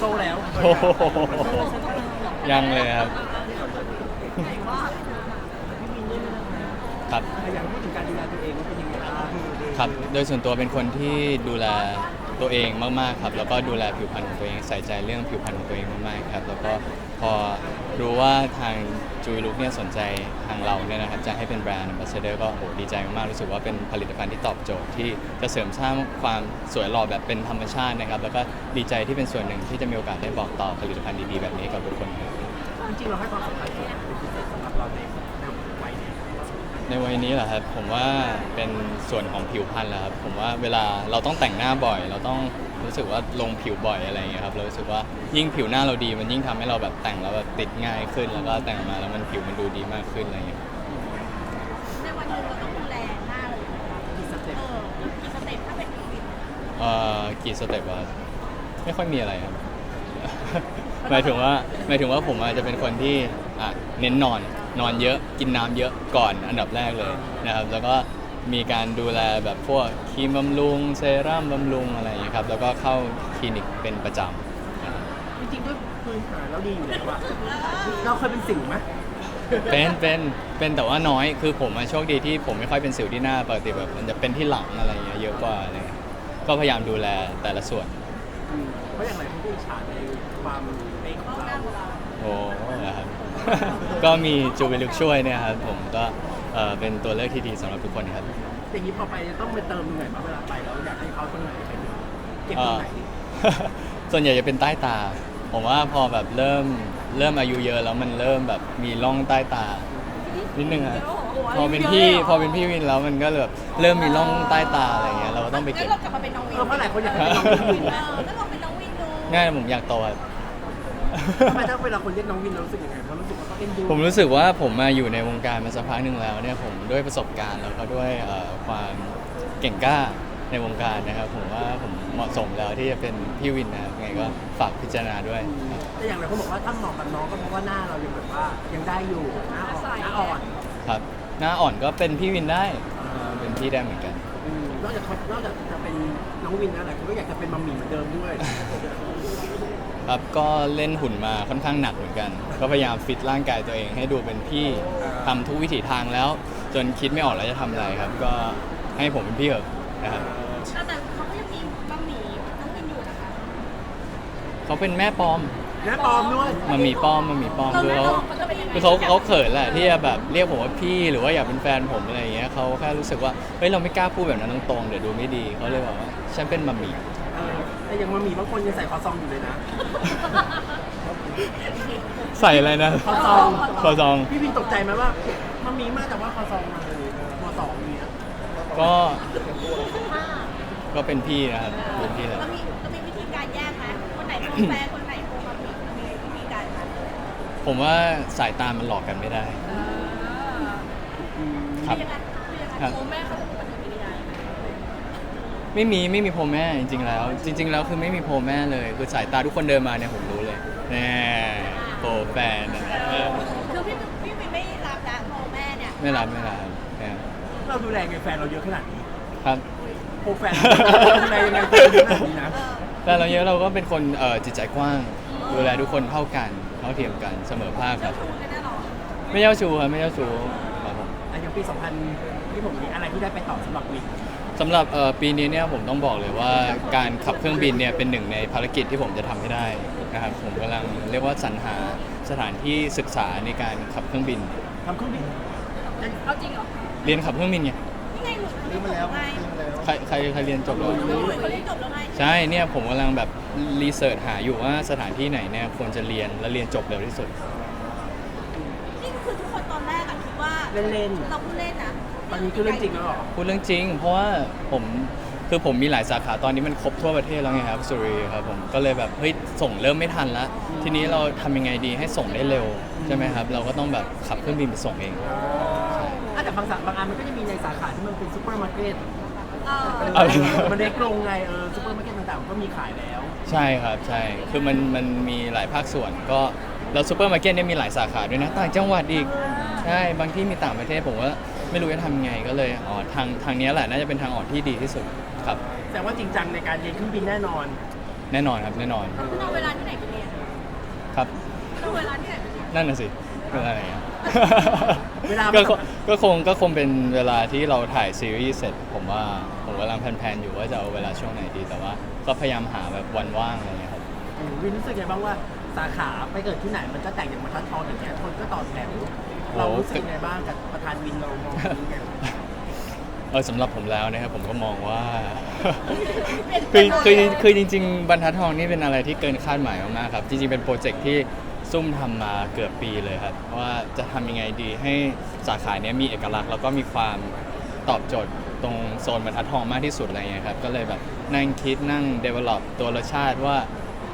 โตแล้วโอ้โหยังเลยครับครับ อยากพูดถึงการดูแลตัวเองว่าเป็นยังไงบ้างครับ โดยส่วนตัวเป็นคนที่ดูแลตัวเองมากๆครับ แล้วก็ดูแลผิวพรรณของตัวเอง ใส่ใจเรื่องผิวพรรณของตัวเองมากๆครับ แล้วก็พอ รู้ว่าทางจูลุกเนี่ยสนใจทางเราเนี่ยนะครับจะให้เป็นแบรนด์ a m b a s s a d o r ก็โหดีใจมากๆรู้สึกว่าเป็นผลิตภัณฑ์ที่ตอบโจทย์ที่จะเสริมสร้างความสวยหล่อแบบเป็นธรรมชาตินะครับ แล้วก็ดีใจที่เป็นส่วนหนึ่งที่จะมีโอกาสได้บอกต่อผลิตภัณฑ์ดีๆแบบนี้กับทุกคนครับจริงๆเราให้ความสำคัญกับเป็นพิเศษสำหรับเราในในวัยนี้ในวัยนี้เหรอครับผมว่าเป็นส่วนของผิวพรรณแหละครับผมว่าเวลาเราต้องแต่งหน้าบ่อย เราต้อง รู้สึกว่าลงผิวบ่อยอะไรอย่างเงี้ยครับเรารู้สึกว่ายิ่งผิวหน้าเราดีมันยิ่งทำให้เราแบบแต่งแล้วแบบติดง่ายขึ้น แล้วก็แต่งมาแล้วมันผิวมันดูดีมากขึ้นอะไรอย่างเงี้ย ในวันหนึ่งเราต้องดูแลหน้าเลยนะคะกี่สเต็ปเออกี่สเต็ปถ้าเป็นฟิตเอ่อกี่สเต็ปอะไม่ค่อยมีอะไรครับ หมายถึงว่าหมายถึงว่าผมอาจจะเป็นคนที่อะเน้นนอนนอนเยอะกินน้ำเยอะก่อนอันดับแรกเลยนะครับ แล้วก็ มีการดูแลแบบพวกครีมบำรุง เซรั่มบำรุงอะไรอย่างเงี้ยครับ แล้วก็เข้าคลินิกเป็นประจำจริงๆด้วยพื้นฐานเราดีอยู่แล้วอะเราเคยเป็นสิวไหมเป็น เป็น เป็นแต่ว่าน้อย คือผมอะโชคดีที่ผมไม่ค่อยเป็นสิวที่หน้า ปกติแบบมันจะเป็นที่หลังอะไรอย่างเงี้ยเยอะกว่าอะไรเงี้ยก็พยายามดูแลแต่ละส่วน อืมเพราะอย่างไรเขาก็อิจฉาในความเป๊ะของเราโอ้นะครับ ก็มีจูเวลุกช่วยเนี่ยครับผมก็ เอ่อเป็นตัวเลือกที่ดีสำหรับทุกคนครับ อย่างนี้พอไปจะต้องไปเติมตรงไหนบ้างเวลาไปเราอยากให้เขาตรงไหนเป็นเก็บตรงไหนเอ่อส่วนใหญ่จะเป็นใต้ตา ผมว่าพอแบบเริ่มเริ่มอายุเยอะแล้วมันเริ่มแบบมีร่องใต้ตา นิดนึงอะพอเป็นพี่พอเป็นพี่วินแล้วมันก็แบบเริ่มมีร่องใต้ตาอะไรเงี้ยเราก็ต้องไปงั้เก็นบเรากลับมาเป็นน้องวินเออเพราะหลายคนอยากให้เป็นน้องวิน เออก็ลองเป็นน้องวินดู ง่ายผมอยากโตครับ ทำไมถ้าเวลาคนเรียกน้องวินเรารู้สึกยังไงเรารู้สึกว่าเขาเอ็นดูผมรู้สึกว่าผมมาอยู่ในวงการมาสักพักหนึ่งแล้วเนี่ยผมด้วยประสบการณ์แล้วก็ด้วยเอ่อความเก่งกล้าในวงการนะครับ ผมว่าผมเหมาะสมแล้วที่จะเป็นพี่วินนะครับยังไงก็ฝากพิจารณาด้วยครับแต่อย่างไรเขาบอกว่าถ้าเหมาะกับน้องก็เพราะว่าหน้าเรายังแบบว่ายังได้อยู่หน้าอ่อนหน้าอ่อนครับหน้าอ่อนก็เป็นพี่วินได้เป็นพี่ได้เหมือนกัน อืมนอกจากเขานอกจากจะเป็นน้องวินแล้วหลายคนก็อยากจะเป็นมัมมี่เหมือนเดิมด้วย ครับก็เล่นหุ่นมาค่อนข้างหนักเหมือนกัน ก็พยายามฟิตร่างกายตัวเองให้ดูเป็นพี่ทำทุกวิถีทางแล้ว จนคิดไม่ออกแล้วจะทำอะไรครับ ก็ให้ผมเป็นพี่เถอะนะครับแต่เขาก็ยังมีบะหมี่น้องวินอยู่นะคะ เขาเป็นแม่ปลอมและปลอมด้วยมันมีป้อมมันมีป้อมคือเขาคือเขาเขาเขินแหละที่จะแบบเรียกผมว่าพี่หรือว่าอยากเป็นแฟนผมอะไรอย่างเงี้ยเขาแค่รู้สึกว่าเฮ้ยเราไม่กล้าพูดแบบนั้นตรงๆเดี๋ยวดูไม่ดีเขาเลยบอกว่าฉันเป็นมัมมี่เออ แต่อย่างมัมมี่บางคนยังใส่คอซองอยู่เลยนะ ใส่อะไรนะคอซอง คอซอง พี่วินตกใจไหมว่ามัมมี่มากแต่ว่าคอซองมาเลยคอสองอย่างเงี้ยก็ก็เป็นพี่นะครับเป็นพี่แหละเรามีเรามีวิธีการแยกไหมคนไหนโปรแฟร์คนไหนโปรบะหมี่มีวิธีการไหมผมว่าสายตามันหลอกกันไม่ได้เออครับ คือยังไงคือยังไงครับโอ้แม่เขาเป็นปฏิกิริยายังไง ไม่มีไม่มีโพแม่จริง ๆ แล้ว จริง ๆ แล้วคือไม่มีโพแม่เลยคือสายตาทุกคนเดินมาเนี่ยผมรู้เลยแน่โพแฟนนะเออคือพี่พี่วินไม่รับนะโมแม่เนี่ยไม่รับไม่รับเนี่ยเราดูแลไงแฟนเราเยอะขนาดนี้ครับ โปรแฟนเราดูแลยังไงแฟนเยอะขนาดนี้นะแต่เราเยอะเราก็เป็นคนเอ่อจิตใจกว้างดูแลทุกคนเท่ากันเท่าเทียมกันเสมอภาคคเจ้ารับ ชู้กันแน่นอนไม่เจ้าชู้ครับไม่เจ้าชู้ครับผม อะอย่างปี 2000 ที่ผมนี้อะไรที่ได้ไปต่อสำหรับวิน สำหรับเอ่อปีนี้เนี่ยผมต้องบอกเลยว่าการขับเครื่องบินเนี่ยเป็นหนึ่งในภารกิจที่ผมจะทำให้ได้นะครับผมกำลังเรียกว่าสรรหาสถานที่ศึกษาในการขับเครื่องบิน ทำเครื่องบินเอาจริงเหรอเรียนขับเครื่องบินไงนี่ไงหนูเรียนมาแล้วไงใครใครใครเรียนจบแล้วหนูเขาเรียนจบแล้วไงใช่เนี่ยผมกำลังแบบรีเสิร์ชหาอยู่ว่าสถานที่ไหนเนี่ยควรจะเรียนและเรียนจบเร็วที่สุด นี่คือทุกคนตอนแรกอะคิดว่าเล่นเราเพิ่งเล่นนะๆ ตอนนี้คือเรื่องจริงแล้วเหรอพูดเรื่องจริง เพราะว่าผมคือผมมีหลายสาขาตอนนี้มันครบทั่วประเทศแล้วไงครับสุรีครับผมก็เลยแบบเฮ้ยส่งเริ่มไม่ทันละทีนี้เราทำยังไงดีให้ส่งได้เร็วใช่ไหมครับ เราก็ต้องแบบขับเครื่องบินไปส่งเอง อะแต่บางสาบางอันมันก็จะมีในสาขาที่มันเป็นซูเปอร์มาร์เก็ตเออเอเอาอมันเล็กลงไงเออซูเปอร์มาร์เก็ตต่างๆก็มีขายแล้ว ใช่ครับใช่คือมันมันมีหลายภาคส่วนก็แล้วซูเปอร์มาร์เก็ตเนี่ยมีหลายสาขาด้วยนะต่างจังหวัดอีกใช่บางที่มีต่างประเทศผมว่า ไม่รู้จะทำยังไงก็เลยอ๋อทางทางเนี้ยแหละน่าจะเป็นทางออกที่ดีที่สุดครับแต่ว่าจริงจังในการเรียนเครื่องบินแน่นอน แน่นอนครับแน่นอนแล้วคุณเอาเวลาที่ไหนครับดูเวลาที่ไหนเป็นยังไงนั่นน่ะสิเป็นอะไรอะเวลา ก็คงก็คงก็คงเป็นเวลาที่เราถ่ายซีรีส์เสร็จ ผมว่าผมกำลังแพลนๆอยู่ว่าจะเอาเวลาช่วงไหนดีแต่ว่า ก็พยายามหาแบบวันว่างอะไรอย่างเงี้ยครับ อืมวินรู้สึกไงบ้างว่าสาขาไปเกิดที่ไหนมันก็แต่งอย่างบรรทัดทองอย่างเงี้ยคนก็ต่อแถว เรารู้สึกไงบ้างกับประธานวินเรามองอย่างนี้ไงเออสำหรับผมแล้วนะครับผมก็มองว่า คือคือคือจริง ๆ บรรทัดทองนี่เป็นอะไรที่เกินคาดหมายมากๆครับ จริง ๆ เป็นโปรเจกต์ที่ซุ่มทำมาเกือบปีเลยครับ ว่าจะทำยังไงดีให้สาขาเนี้ยมีเอกลักษณ์ แล้วก็มีความตอบโจทย์ตรงโซนบรรทัดทองมากที่สุดอะไรเงี้ยครับ ก็เลยแบบนั่งคิดนั่ง develop ตัวรสชาติว่า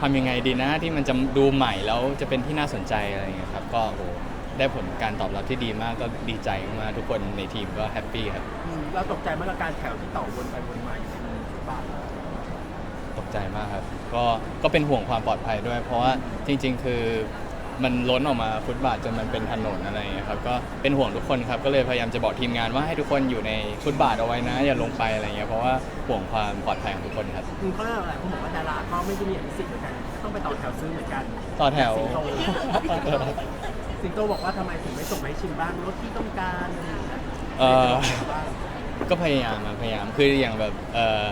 ทำยังไงดีนะที่มันจะดูใหม่แล้วจะเป็นที่น่าสนใจอะไรเงี้ยครับ ก็โอ้ ได้ผลการตอบรับที่ดีมากก็ดีใจมากๆทุกคนในทีมก็แฮปปี้ครับอืมเราตกใจมากกับการแถวที่ต่อวนไปวนมาอยู่ในบ้านตกใจมากครับก็ก็เป็นห่วงความปลอดภัยด้วย เพราะว่าจริง ๆ คือมันล้นออกมาฟุตบาทจนมันเป็นถนนอะไรอย่างเงี้ยครับก็เป็นห่วงทุกคนครับก็เลยพยายามจะบอกทีมงานว่าให้ทุกคนอยู่ในฟุตบาทเอาไว้นะ อย่าลงไปอะไรเงี้ยเพราะว่าห่วงความปลอดภัยของทุกคนครับ อืมเขาเรียกอะไรเขาบอกว่าดาราก็ไม่ได้มีอภิสิทธิ์เหมือนกัน ต้องไปต่อแถวซื้อเหมือนกันต่อแถว สิงโต สิงโตบอกว่าทำไมถึงไม่ส่งมาให้ชิมบ้างรถที่ต้องการอะไรอย่างเงี้ยเอ่อ บ้างก็พยายามอะพยายามคืออย่างแบบเออ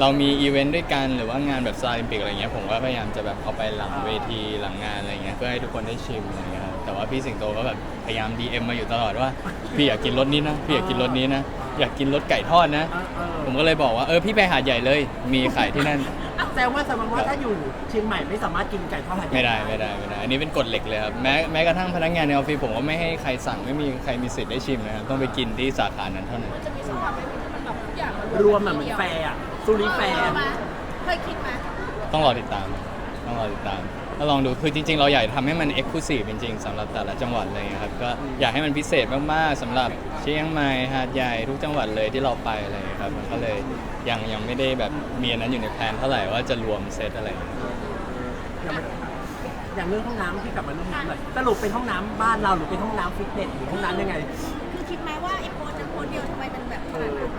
เรามีอีเวนต์ด้วยกันหรือว่างานแบบซาลิมปิกอะไรเงี้ยผมก็พยายามจะแบบเอาไปหลังเวทีหลังงานอะไรเงี้ยเพื่อให้ทุกคนได้ชิมอะไรเงี้ยครับแต่ว่าพี่สิงโตก็แบบพยายาม DM มาอยู่ตลอดว่า พี่อยากกินรสนี้นะพี่อยากกินรสนี้นะอยากกินรสไก่ทอดนะเออเออผมก็เลยบอกว่าเออพี่ไปหาดใหญ่เลย มีขายที่นั่น แสดงว่าแสดงว่าถ้าอยู่เชียงใหม่ไม่สามารถกินไก่ทอดหาดใหญ่ไม่ได้ไม่ได้ไม่ได้ อันนี้เป็นกฎเหล็กเลยครับแม้แม้กระทั่งพนักงานในออฟฟิศผมก็ไม่ให้ใครสั่งไม่มีใครมีสิทธิ์ได้ชิมนะครับต้องไปกินที่สาขานั้นเท่านั้นมันจะมีช่องทางไปที่มันแบบทุกอย่างนรวมอะเหมือนแฟร์อะซูริแฟร์เออมาเคยคิดไหม ต้องรอติดตาม ต้องรอติดตาม ก็ลองดูคือจริง ๆ เราอยากทำให้มันเอ็กซ์คลูซีฟจริง ๆสำหรับแต่ละจังหวัดอะไรเลยครับก็อยากให้มันพิเศษมากๆสำหรับเชียงใหม่หาดใหญ่ทุกจังหวัดเลยที่เราไปอะไรอย่างเงี้ยครับมันก็เลยยังยังไม่ได้แบบมีอันนั้นอยู่ในแผนเท่าไหร่ว่าจะรวมเซตอะไร อย่างเงี้ยอย่างมันอย่างเรื่องห้องน้ำที่กลับมาเรื่องน้ำหน่อยสรุปเป็นห้องน้ำบ้านเราหรือเป็นห้องน้ำฟิตเนสหรือห้องน้ำยังไง คือคิดไหมว่าไอ้โพสต์จะโพสต์เดียวทำไมมันแบบขนาดนั้น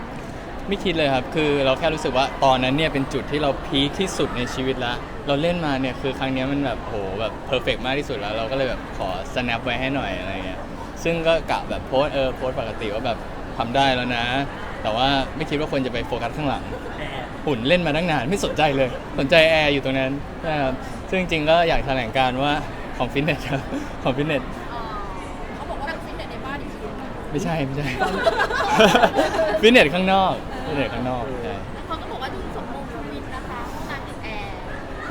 ไม่คิดเลยครับ คือเราแค่รู้สึกว่าตอนนั้นเนี่ยเป็นจุดที่เราพีคที่สุดในชีวิตละ เราเล่นมาเนี่ยคือครั้งเนี้ยมันแบบโหแบบเพอร์เฟกมากที่สุดแล้ว เราก็เลยแบบขอ snap ไว้ให้หน่อยอะไรเงี้ยซึ่งก็กะแบบโพสเออโพสปกติว่าแบบทำได้แล้วนะ แต่ว่าไม่คิดว่าคนจะไปโฟกัสข้างหลัง หุ่นเล่นมาตั้งนานไม่สนใจเลย สนใจแอร์อยู่ตรงนั้นนะครับซึ่งจริงๆก็อยากแถลงการว่าของฟิตเนสครับของฟิตเนสเขาบอกว่าเป็นฟิตเนสในบ้านจริงๆไม่ใช่ไม่ใช่ ฟิตเนสข้างนอกฟิตเนสข้างนอกใช่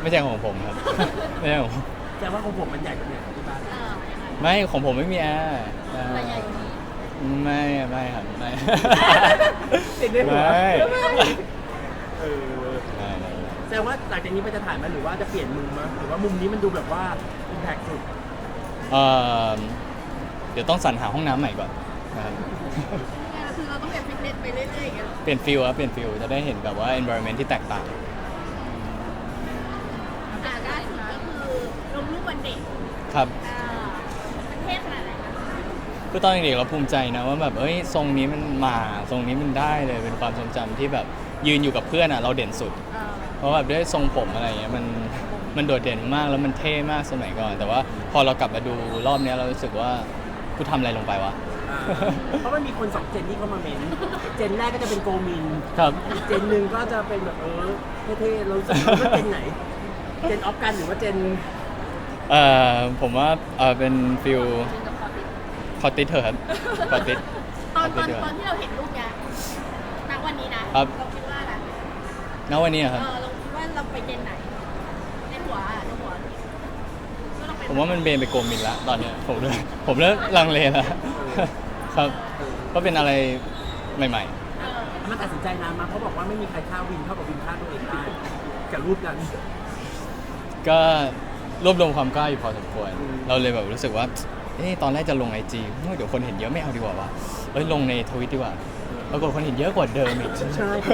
ไม่ใช่ของผมครับ ไม่ใช่ของผมแสดงว่าของผมมันใหญ่กว่าเนี่ยที่บ้านเออยังไงไม่ของผมไม่มีแอร์อ่าแต่ใหญ่กว่านี้ ไม่ไม่ครับไม่ติดได้หัวไม่เออไม่ไม่ แสดงว่าหลังจากนี้มันจะถ่ายไหมหรือว่าจะเปลี่ยนมุมมั้ยหรือว่ามุมนี้มันดูแบบว่าอิมแพคสุดเอ่อเดี๋ยวต้องสรรหาห้องน้ำใหม่ก่อนนะครับเนี่ยคือเราต้องเปลี่ยนฟิตเนสไปเรื่อยๆอย่างเงี้ยเหรอเปลี่ยนฟิลครับเปลี่ยนฟิลจะได้เห็นแบบว่า environment ที่แตกต่าง ลงรูปวันเด็กครับ อ่ามันเท่ขนาดไหนคะคือตอนเด็กๆเราภูมิใจนะว่าแบบเอ้ยทรงนี้มันมาทรงนี้มันได้เลยเป็นความทรงจำที่แบบยืนอยู่กับเพื่อนอะเราเด่นสุด เออเพราะแบบด้วยทรงผมอะไรเงี้ยมันมันโดดเด่นมากแล้วมันเท่มากสมัยก่อน แต่ว่าพอเรากลับมาดูรอบเนี้ยเรารู้สึกว่ากูทำอะไรลงไปวะ อ่าเพราะมันมีคนสองเจนที่เข้ามาเมนเจนแรกก็จะเป็นโกมิน ครับอีกเจนหนึ่งก็จะเป็นแบบเออเท่ๆเรารู้สึกว่าเจนไหน เจนออฟกันหรือว่าเจน เอ่อผมว่าเออเป็นฟิลจริงกับความติดคอติสเถอะครับคอติส ตอนตอนดีกว่าตอนที่เราเห็นรูปเนี้ยณวันนี้นะครับ เราคิดว่าอะไรณวันนี้อะเอครับอเราคิดว่าเราไปเจนไหนในหัวอะในหัวก็เราเป็นผมว่ามันเบนไปโกมินละตอนเนี้ยผมเลยผมเริ่มลังเลแล้วครับก็เป็นอะไรใหม่ เออมันตัดสินใจนานมากเขาบอกว่าไม่มีใครฆ่าวินเท่ากับวินฆ่าตัวเองได้กับรูปนั้น ๆ ก็ รวบรวมความกล้าอยู่พอสมควรอืมเราเลยแบบรู้สึกว่าเอ๊ะตอนแรกจะลงไอจีเดี๋ยวคนเห็นเยอะไม่เอาดีกว่าวะเอ้ยลงในทวิตดีกว่าปรากฏคนเห็นเยอะกว่าเดิมอีก ใช่ เ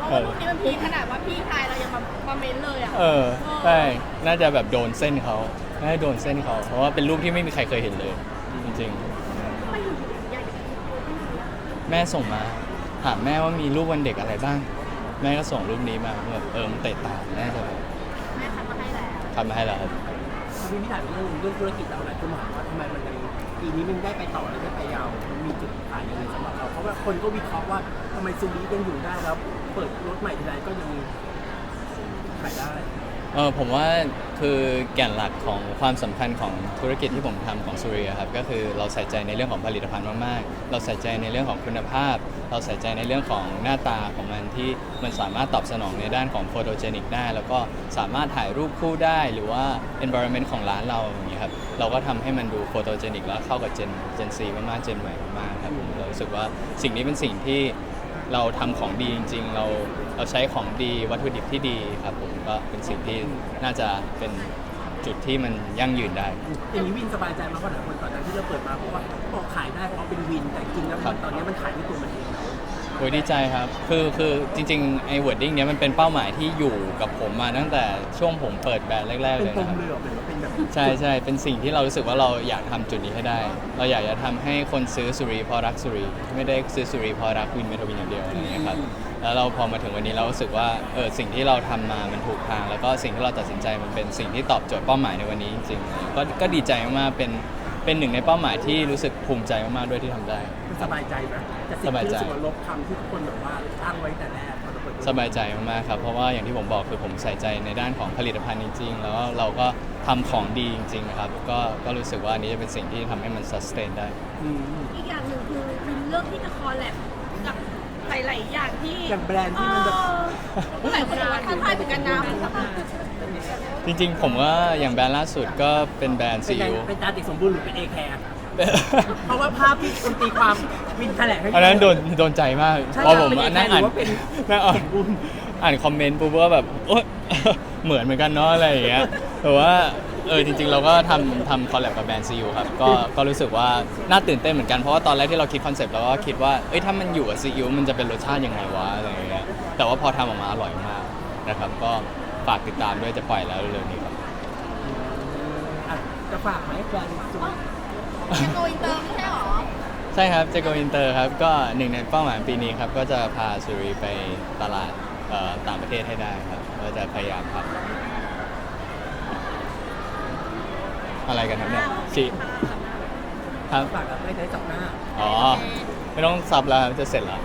พราะว่ารูปนี้มันพีคขนาดว่าพี่ชายเรายังมาคอมเมนต์เลยอะเออใช่น่าจะแบบโดนเส้นเขาน่าจะโดนเส้นเขา เพราะว่าเป็นรูปที่ไม่มีใครเคยเห็นเลย จริงทำไมถึงใหญ่ขนาดนี้ๆแม่ส่งมาถามแม่ว่ามีรูปวันเด็กอะไรบ้าง แม่ก็ส่งรูปนี้มาแบบเออมันเตะตาแม่จะแบบแม่ ทำมาให้แล้วครับพี่พี่ถามเรื่องเรื่องธุรกิจเราหลายคนถามว่าทำไมมันยังปีนี้มันได้ไปต่อหรือได้ไปยาวมันมีจุดขายยังไงสำหรับเราเพราะว่าคนก็วิเคราะห์ว่าทำไมซูรียังอยู่ได้แล้ว เปิดรถใหม่ทีไรก็ยังขายได้ เออผมว่าคือแก่นหลักของความสำคัญของธุรกิจที่ผมทำของซูเรียครับก็คือเราใส่ใจในเรื่องของผลิตภัณฑ์มากๆ เราใส่ใจในเรื่องของคุณภาพ เราใส่ใจในเรื่องของหน้าตาของมันที่มันสามารถตอบสนองในด้านของโฟโตเจนิกได้ แล้วก็สามารถถ่ายรูปคู่ได้หรือว่า environment ของร้านเราอย่างนี้ยครับเราก็ทำให้มันดูโฟโตเจนิกแล้วเข้ากับเจนเจนซีมากๆเจนใหม่มากๆครับผมเรารู้สึกว่าสิ่งนี้เป็นสิ่งที่ เราทำของดีจริง ๆ เราเราใช้ของดีวัตถุดิบที่ดีครับผมก็เป็นสิ่งที่น่าจะเป็นจุดที่มันยั่งยืนได้ อย่างนี้วินสบายใจมากกว่าหลายคนตอนนั้นที่เราเปิดมาเพราะว่าบอกขายได้เพราะเป็นวินแต่จริงแล้วตอนนี้มันขายไม่ตัวมันเล้ว โอ้ยดีใจครับ คือคือจริงๆไอ้ wording เนี้ยมันเป็นเป้าหมายที่อยู่กับผมมาตั้งแต่ช่วงผมเปิดแบรนด์แรก ๆ เป็เลนยปมนะครับ เลยเหรอเป็นว่าเป็นแบบใช่ใช่เป็นสิ่งที่เรารู้สึกว่าเราอยากทำจุดนี้ให้ได้ เราอยากจะทำให้คนซื้อสุรีเพราะรักสุรี ไม่ได้ซื้อสุรีเพราะรักวินเมทวินอย่างเดียวอะไรอย่างเงี้ยครับ แล้วเราพอมาถึงวันนี้เรารู้สึกว่าเออสิ่งที่เราทำมามันถูกทาง แล้วก็สิ่งที่เราตัดสินใจมันเป็นสิ่งที่ตอบโจทย์เป้าหมายในวันนี้จริงๆก็ก็ดีใจมากๆเป็น เป็นหนึ่งในเป้าหมายที่รู้สึกภูมิใจมากๆด้วยที่ทำได้มันสบายใจไหมแต่สิ่สงบายที่ใจรู้สึกว่าลบคำที่ทุกคนแบบว่าตั้งไว้แต่แรกพอเราเปิดสบายใจมากๆครับเพราะว่าอย่างที่ผมบอกคือผมใส่ใจในด้านของผลิตภัณฑ์จริงๆ แล้วก็เราก็ทำของดีจริงๆครับก็ก็รู้สึกว่าอันนี้จะเป็นสิ่งที่ทำให้มัน sustain ได้ อืม อีกอย่างหนึ่งคือวินเลือกที่จะคอลแลบกับหลายๆอย่างที่อย่างแบรนด์ที่มันแบบ เออหลายคนบอกว่าท้าทายเหมือนกันนะ จริงๆ ผมว่าอย่างแบรนด์ล่าสุดก็เป็นแบรนด์เป็นซีไงอิ๊ว เป็นตาเด็กสมบูรณ์หรือเป็นเอแคร์เพราะว่าภาพที่คุณตีความวินแถลงให้ อันนั้นโดนโดนใจมากใช่พอผมเป็นนั่งอ่านหรือว่าเป็น นั่งอ่านเห็นบุญอ่านคอมเมนต์ปุ๊บก็แบบโอ๊ย เหมือนเหมือนกันเนาะอะไรอย่างเงี้ยแต่ว่าเออจริง ๆ เราก็ทำทำคอลแลบกับแบรนด์ซีอิ๊วครับก็ก็รู้สึกว่าน่าตื่นเต้นเหมือนกันเพราะว่าตอนแรกที่เราคิดคอนเซปต์เราก็คิดว่าเอ้ยถ้ามันอยู่กับซีอิ๊วมันจะเป็นรสชาติยังไงวะอะไรอย่างเงี้ยแต่ว่าพอทำออกมาอร่อยมากนะครับก็ ฝากติดตามด้วยจะปล่อยแล้วเร็วๆนี้ครับ อะจะฝากไหมแบรนด์ซูจะโกอินเตอร์ไม่ใช่หรอใช่ครับเจโกอินเตอร์ครับ ก็หนึ่งในเป้าหมายปีนี้ครับ ก็จะพาซูรีไปตลาดเอ่อต่างประเทศให้ได้ครับ ก็จะพยายามครับ อะไรกันครับเนี่ยชิครับ ฝากกับไม่ได้จับหน้า อ๋อ ไม่ต้องซับแล้วครับจะเสร็จแล้ว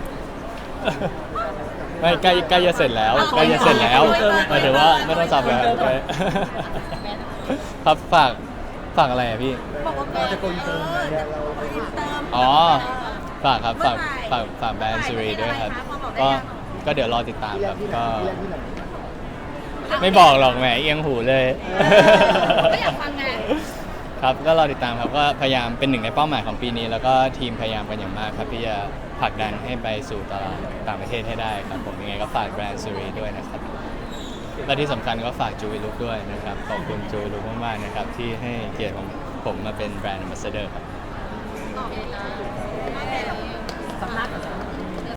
ไม่ใกล้ใกล้จะเสร็จแล้วใกล้จะเสร็จแล้วหมายถึงว่าไม่ต้องซับแล้วครับฝากฝากอะไรอะพี่ บอกว่าเป็นจะโกอินเตอร์จะโกอินเตอร์อ๋อ ฝากครับฝากฝากฝากแบรนด์ซูรีด้วยครับ ก็ก็เดี๋ยวรอติดตามครับก็ ไม่บอกหรอกแหมเอียงหูเลย ก็อยากฟังไงครับก็รอติดตามครับก็พยายามเป็นหนึ่งในเป้าหมายของปีนี้ แล้วก็ทีมพยายามกันอย่างมากครับที่จะ ผลักดันให้ไปสู่ตลาดต่างประเทศให้ได้ครับผมยังไงก็ฝากแบรนด์ซูรีด้วยนะครับ และที่สำคัญก็ฝากจูวิลุกด้วยนะครับ ขอบคุณจูวิลุกมากๆนะครับ ที่ให้เกียรติของผมมาเป็นแบรนด์มาสเตอร์ครับโอเคนะสัก